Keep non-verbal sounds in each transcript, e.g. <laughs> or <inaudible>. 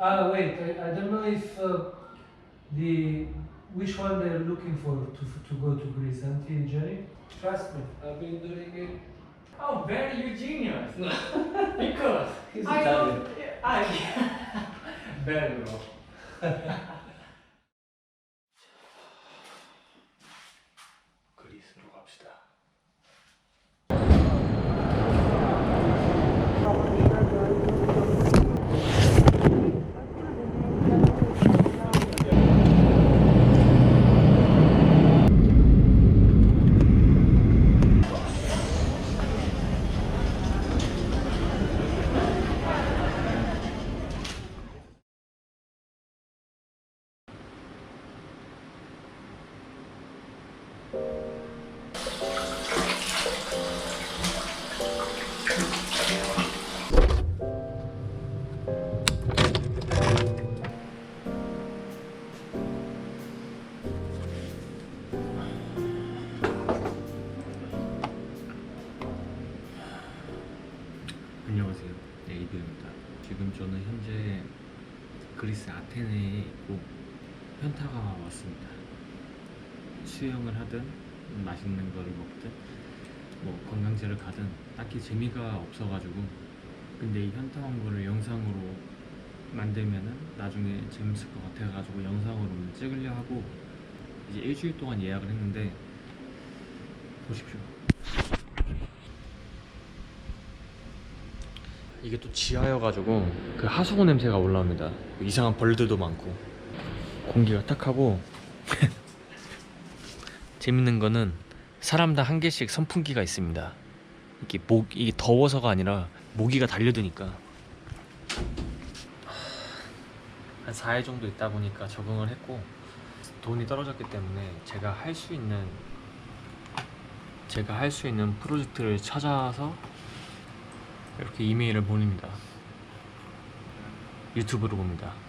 ah, wait, I, I don't know if uh, the which one they're looking for to to go to Greece. Auntie Jenny, trust me, I've been doing it. Oh, very you genius. <laughs> because He's I Italian. don't. I <laughs> very bro. <laughs> 현타가 왔습니다. 수영을 하든 맛있는 거를 먹든 뭐 관광지를 가든 딱히 재미가 없어가지고 근데 이 현타 온 거를 영상으로 만들면은 나중에 재밌을 것 같아가지고 영상으로 찍으려 하고 이제 일주일 동안 예약을 했는데 보십시오. 이게 또 지하여가지고 그 하수구 냄새가 올라옵니다. 이상한 벌들도 많고 공기가 탁 하고 <laughs> 재밌는 거는 사람당 한 개씩 선풍기가 있습니다. 이게 목 이게 더워서가 아니라 모기가 달려드니까 한 4일 정도 있다 보니까 적응을 했고 돈이 떨어졌기 때문에 제가 할 수 있는 제가 할 수 있는 프로젝트를 찾아서 이렇게 이메일을 보냅니다. 유튜브로 봅니다.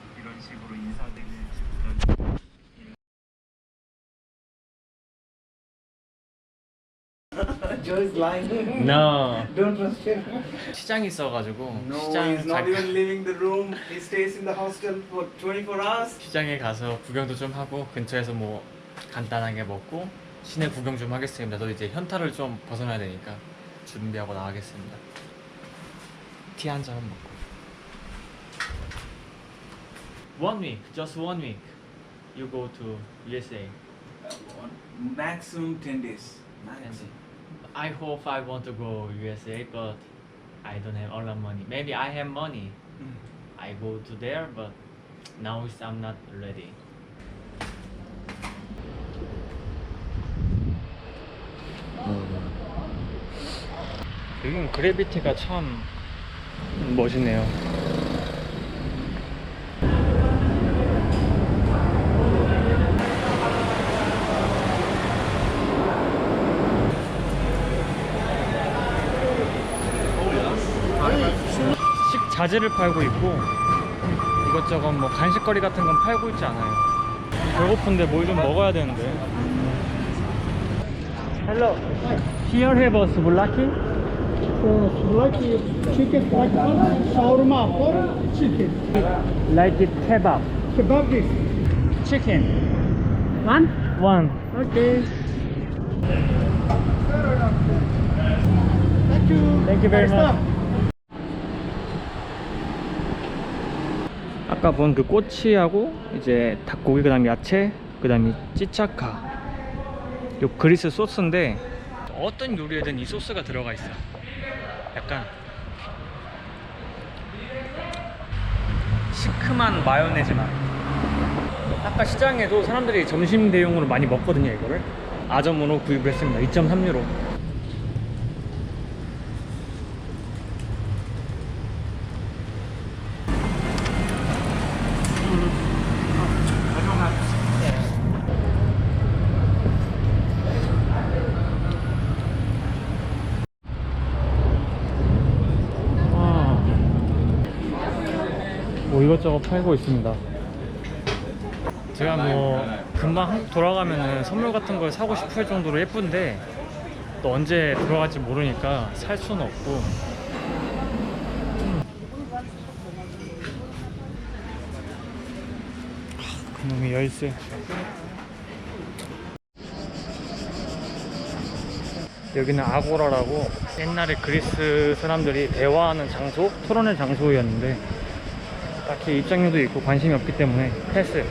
Is lying. No. Don't trust him. 시장이 있어가지고 No, 시장 he's not 가- even leaving the room. He stays in the hostel for 24 hours. 시장에 가서 구경도 좀 하고 근처에서 뭐 간단하게 먹고 시내 구경 좀 하겠습니다. 저 이제 현타를 좀 벗어나야 되니까 준비하고 나가겠습니다. 티 한 잔 먹고. One week, just one week. You go to USA. Maximum 10 days. And I hope I want to go USA, but I don't have all the money. Maybe I have money. Mm. I go to there, but now is I'm not ready. 여긴 그래비티가 참 멋있네요. 자재를 팔고 있고 이것저것 뭐 간식거리 같은 건 팔고 있지 않아요. 배고픈데 뭘 좀 먹어야 되는데. Hello. Here have a souvlaki. like chicken like shawarma or chicken Like it kebab. kebab is Chicken. one One. okay thank you Thank you very much. 아까 본 그 꼬치하고 이제 닭고기 그 다음 야채 그 다음에 찌차카. 요 그리스 소스인데 어떤 요리에든 이 소스가 들어가 있어? 약간 시큼한 마요네즈 맛. 아까 시장에도 사람들이 점심 대용으로 많이 먹거든요 이거를. 아점으로 구입을 했습니다. 2.3유로 뭐 이것저것 팔고 있습니다. 제가 뭐 금방 한국 돌아가면은 선물 같은 걸 사고 싶을 정도로 예쁜데 또 언제 돌아갈지 모르니까 살 수는 없고 그놈의 열쇠. 여기는 아고라라고 옛날에 그리스 사람들이 대화하는 장소, 토론의 장소였는데 딱히 입장료도 있고 관심이 없기 때문에 패스.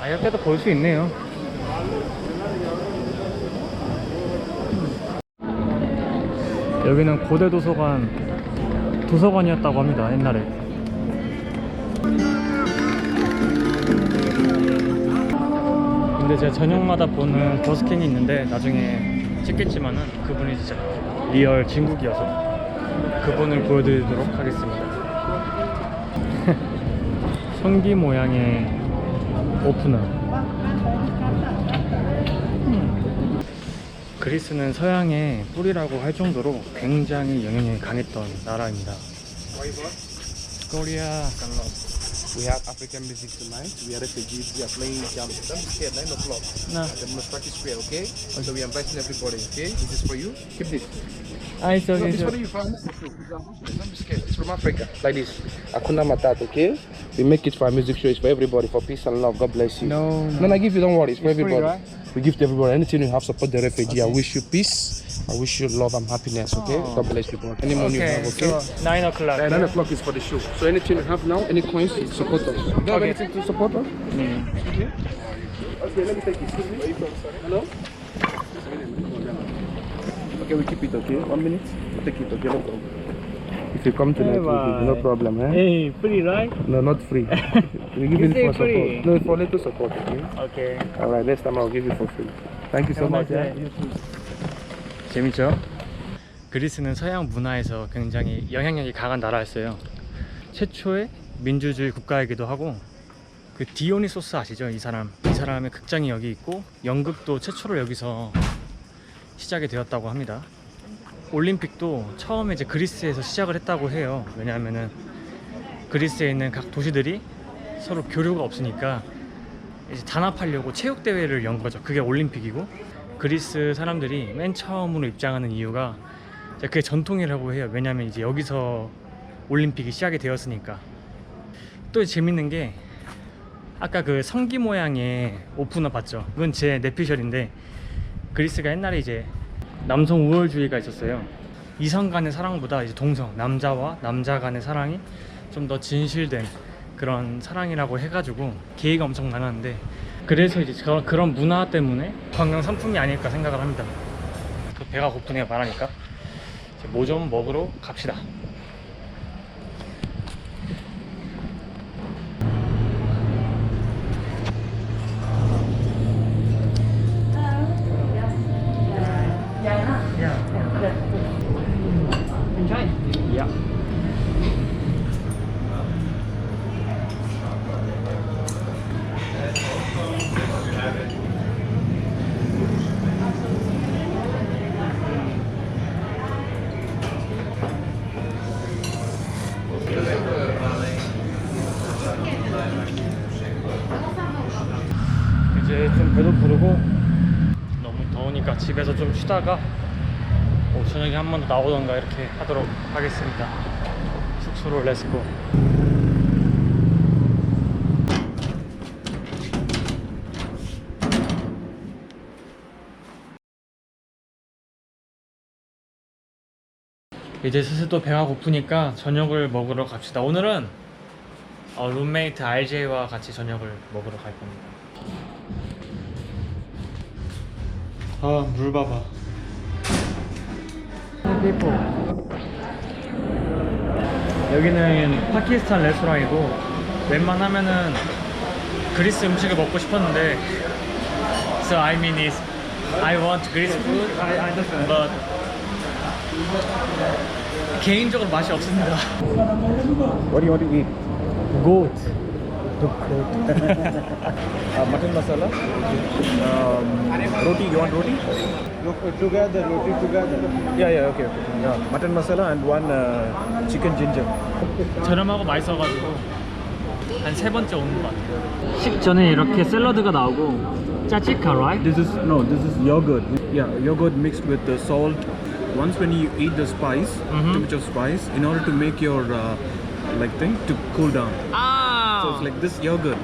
아 이렇게도 볼 수 있네요. 여기는 고대 도서관 도서관이었다고 합니다 옛날에. 근데 제가 저녁마다 보는 버스킹이 있는데 나중에 찍겠지만은 그분이 진짜 리얼 진국이어서 그분을 보여드리도록 하겠습니다. 성기 모양의 오프너. 음. 그리스는 서양의 뿌리라고 할 정도로 굉장히 영향력이 강했던 나라입니다. 코리아 We have African music tonight. We are refugees. We are playing jam. Don't be scared. Nine o'clock 나 at the Musrati Square. Okay. So we are inviting everybody. Okay. This is for you. Keep this. 아이 저기 It's 저 for you Don't be scared. It's from Africa. Like this. Akuna Matata. Okay. We make it for a music show. It's for everybody. For peace and love. God bless you. No. No, I give you. Don't worry. It's for It's free, everybody. right? We give to everybody. Anything you have, support the refugee. I wish you peace. I wish you love and happiness. Okay. Oh. God bless you. Any money you Okay, have. Okay. so 9 o'clock. At 9 o'clock is for the show. So anything you have now, any coins, support us. You don't have Okay. anything to support us? 음. Okay, let me take it. Hello? Okay, we keep it, okay? One minute. We'll take it, okay? No problem. If you come tonight, you no problem, eh? Hey, free right? No, not free. we give You you for free. support. No, for little support, okay? Okay. Alright, next time I'll give you for free. Thank you so much. eh? 재밌죠? 그리스는 서양 문화에서 굉장히 영향력이 강한 나라였어요. 최초의 민주주의 국가이기도 하고 그 디오니소스 아시죠? 이 사람. 이 사람의 극장이 여기 있고 연극도 최초로 여기서 시작이 되었다고 합니다. 올림픽도 처음에 이제 그리스에서 시작을 했다고 해요. 왜냐하면은 그리스에 있는 각 도시들이 서로 교류가 없으니까 이제 단합하려고 체육 대회를 연 거죠. 그게 올림픽이고 그리스 사람들이 맨 처음으로 입장하는 이유가 그게 전통이라고 해요. 왜냐하면 이제 여기서 올림픽이 시작이 되었으니까. 또 재밌는 게 아까 그 성기 모양의 오프너 봤죠? 그건 제 내피셜인데 그리스가 옛날에 이제 남성 우월주의가 있었어요. 이성 간의 사랑보다 이제 동성 남자와 남자 간의 사랑이 좀 더 진실된 그런 사랑이라고 해가지고 계기가 엄청 많았는데 그래서 이제 저- 그런 문화 때문에 관광 상품이 아닐까 생각을 합니다. 그 배가 고프네요 말하니까 뭐 좀 먹으러 갑시다. 쉬다가 뭐 저녁에 한 번 더 나오던가 이렇게 하도록 하겠습니다. 숙소로 렛츠고. 이제 슬슬 또 배가 고프니까 저녁을 먹으러 갑시다. 오늘은 어, 룸메이트 RJ와 같이 저녁을 먹으러 갈 겁니다. 아, 물 봐봐. 여기는 파키스탄 레스토랑이고 웬만하면은 그리스 음식을 먹고 싶었는데 So I mean is I want Greece food but 개인적으로 맛이 없습니다 What do you want to eat? Goat Uh, mutton masala. Um, roti. You want roti? Together, roti together. Yeah, yeah. Okay, okay. Yeah, mutton masala and one uh, chicken ginger. 저렴하고 맛있어가지고 한 세 번째 오는 것 같아요 식전에 이렇게 샐러드가 나오고 짜치카 right? This is no, this is yogurt. Yeah, yogurt mixed with the salt. Once when you eat the spice, Mhm. too much of spice, in order to make your uh, like thing to cool down. So it's like this yogurt.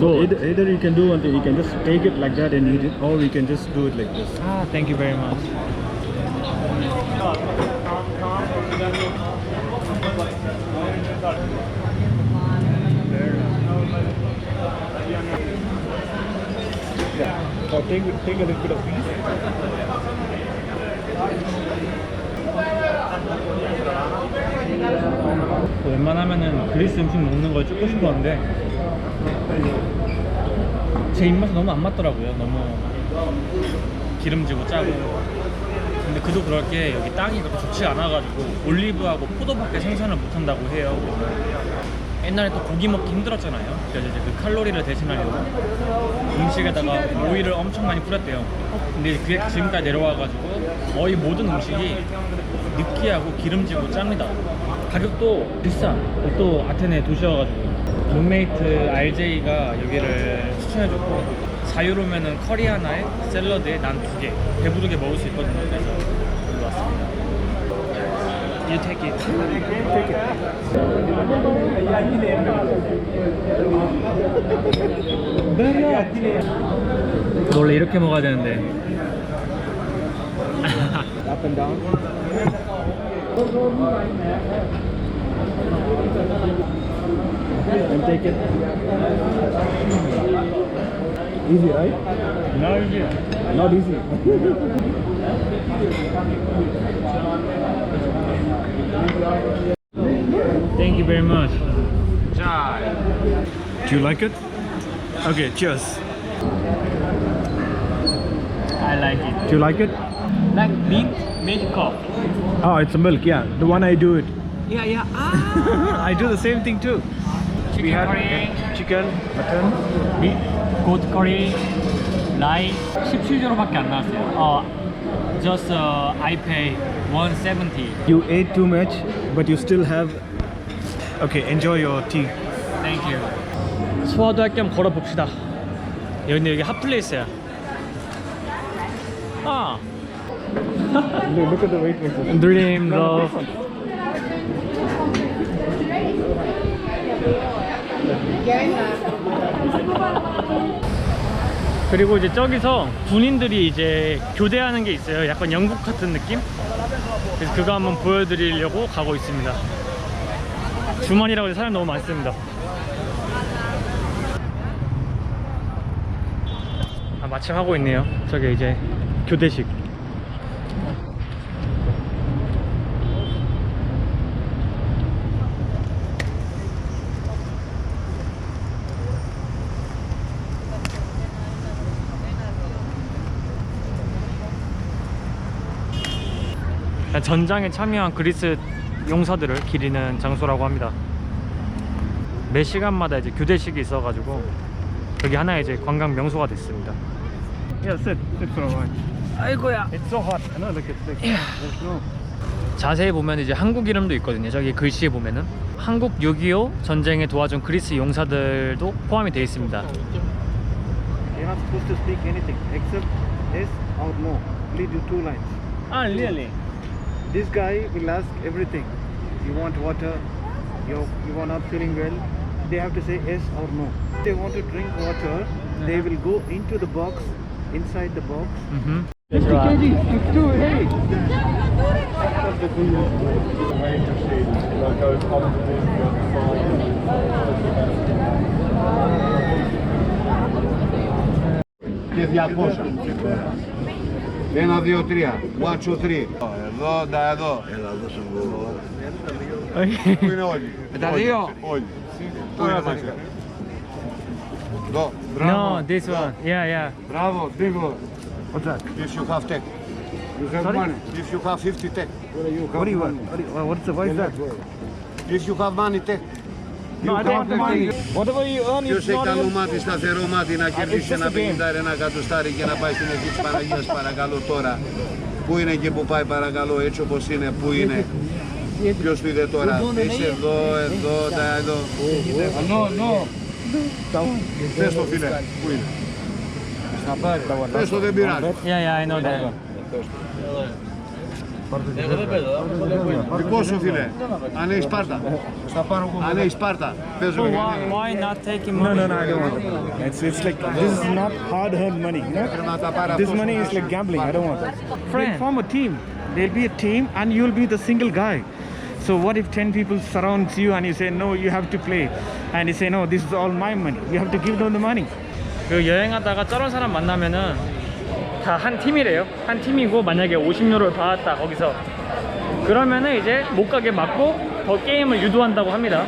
So either, either you can do one thing, you can just take it like that and eat it, or you can just do it like this. Ah, thank you very much. Or take, take a little bit of piece. 웬만하면은 그리스 음식 먹는 걸 찍고 싶었는데 제 입맛에 너무 안 맞더라고요. 너무 기름지고 짜고. 근데 그도 그럴 게 여기 땅이 그렇게 좋지 않아가지고 올리브하고 포도밖에 생산을 못한다고 해요. 옛날에 또 고기 먹기 힘들었잖아요. 그래서 이제 그 칼로리를 대신하려고 음식에다가 오일을 엄청 많이 뿌렸대요. 근데 그게 지금까지 내려와가지고 거의 모든 음식이 느끼하고 기름지고 짭니다. 가격도 비싸. 또 아테네 도시여가지고 룸메이트 RJ가 여기를 추천해줬고 4유로면은 커리 하나에 샐러드에 난 두 개 배부르게 먹을 수 있거든요. 그래서. You take it. 원래 이렇게 먹어야 되는데 Up and down. and take it. Easy, right? Not easy. Not easy. Thank you very much. Do you like it? Okay, cheers. I like it. Do you like it? Like mint milk coffee. Oh, it's a milk, yeah. The one I do it. Yeah, yeah. Ah. <laughs> I do the same thing too. Chicken curry, Chicken, mutton. 미, goat curry, 라이 17유로밖에 안 나왔어요. 어, just uh, I pay 170. You ate too much, But you still have. Okay, enjoy your tea. Thank you. 소화도 할 겸 걸어 봅시다. 여기 여기 핫플레이스야. 아, Look, look at the difference. 드림 러브. 그리고 이제 저기서 군인들이 이제 교대하는 게 있어요. 약간 영국 같은 느낌? 그래서 그거 한번 보여드리려고 가고 있습니다. 주말이라고 해서 사람 너무 많습니다. 아, 마침 하고 있네요. 저게 이제 교대식. 전장에 참여한 그리스 용사들을 기리는 장소라고 합니다. 매 시간마다 이제 교대식이 있어가지고 여기 하나의 이제 관광 명소가 됐습니다. Yeah, sit, sit for a while. 아이고야. It's so hot. I know, look, it's like. There's no. 자세히 보면 이제 한국 이름도 있거든요. 저기 글씨에 보면은 한국 6.25 전쟁에 도와준 그리스 용사들도 포함이 되어 있습니다. You're not supposed to speak anything except yes or no. Please do two lines. 아, really? this guy will ask everything. You want water? You you are not feeling well? They have to say yes or no. If they want to drink water they will go into the box inside the box. Mm -hmm. Jest jak. Ένα, δύο, τρία. One, two, three. Εδώ, τα εδώ. Έλα, δώσε μου. Πού είναι όλοι. Με τα δύο. Όλοι. Πού είναι μέσα. Εδώ. No, this one. Yeah, yeah. Μπράβο, δίπλο. What's that? If you have tech. You have Sorry? money. If you have 50 tech. What do you want? What, do you, what's the, what is that? If you have money tech. No, I don't want the money. Whatever you earn, Ποιος it's έχει not καλό even. μάτι, σταθερό μάτι να κερδίσει just ένα a game. 50 ένα κατοστάρι και να πάει στην ευχή της Παναγίας παρακαλώ τώρα. Πού είναι και που πάει παρακαλώ έτσι όπως είναι, πού είναι. Ποιος του είδε τώρα, είσαι εδώ, εδώ, τα εδώ. Νο, νο. Πες το φίλε, πού είναι. Πες το δεν πειράζει. Yeah, yeah, I know that. Δικό σου φίλε. Αν έχει Σπάρτα. Αν έχει Σπάρτα. Παίζω με κανένα. why not taking No, no, no, I don't want that. It's, it's like, this is not hard-earned money, you know? Πρέπει να τα πάρει This αυτός. money is like gambling. I don't want that. Friend. They'll form a team. There'll be a team, and you'll be the single guy. So what if ten people surrounds you and you say no, you have to play, and you say no, this is all my money. You have to give them the money. 그 여행하다가 저런 사람 만나면은 다 한 팀이래요. 한 팀이고 만약에 50유로를 받았다 거기서 그러면은 이제 못 가게 막고 더 게임을 유도한다고 합니다.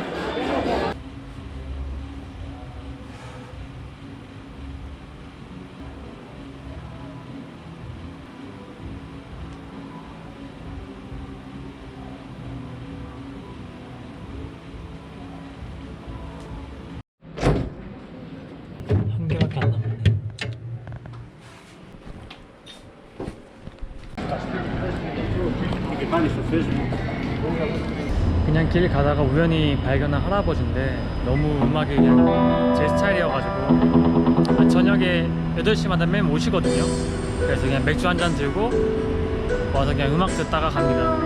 길 가다가 우연히 발견한 할아버지인데 너무 음악이 그냥 제 스타일이어가지고 아, 저녁에 8시마다 맨 오시거든요. 그래서 그냥 맥주 한 잔 들고 와서 그냥 음악 듣다가 갑니다.